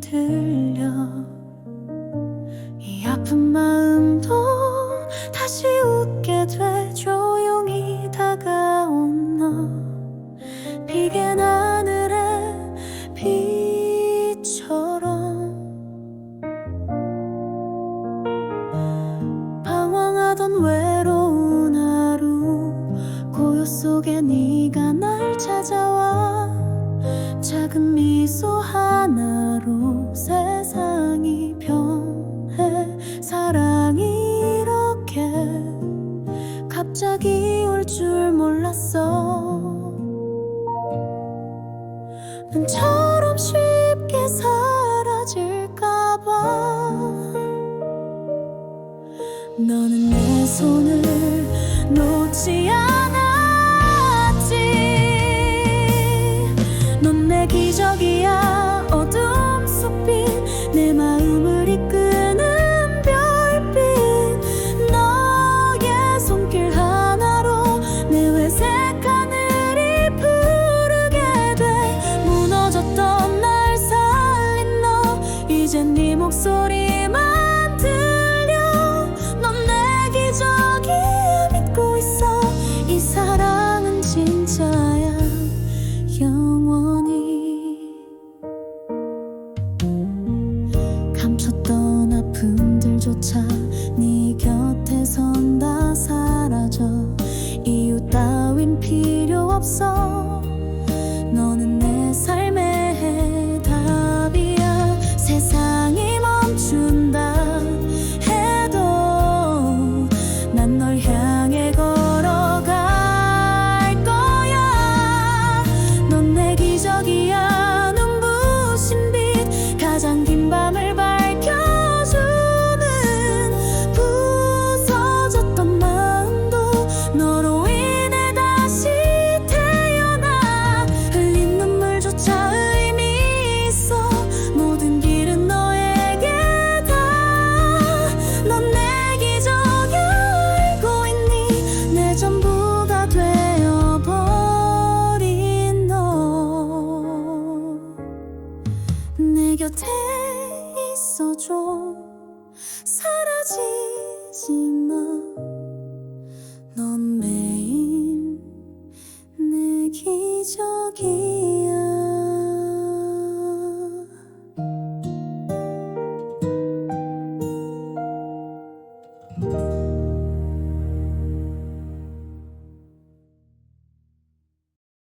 들려. 이 아픈 마음도 다시 웃게 돼 조용히 다가온 너. 비겐 하늘의 빛처럼. 방황하던 외로운 하루 고요 속에 네가 날 찾아와. 작은 미소 하 갑자기 올 줄 몰랐어. 눈처럼 쉽게 사라질까봐. 너는 내 손을 놓지 않았지. 넌 내 기적이야. 어둠 속빛 내마 이젠 네 목소리만 들려. 넌 내 기적이야 믿고 있어. 이 사랑은 진짜야 영원히. 감췄던 아픔들조차 네 곁에 선다 사라져. 이유 따윈 필요 없어 곁에 있어줘. 사라지지 마넌 매일 내 기적이야.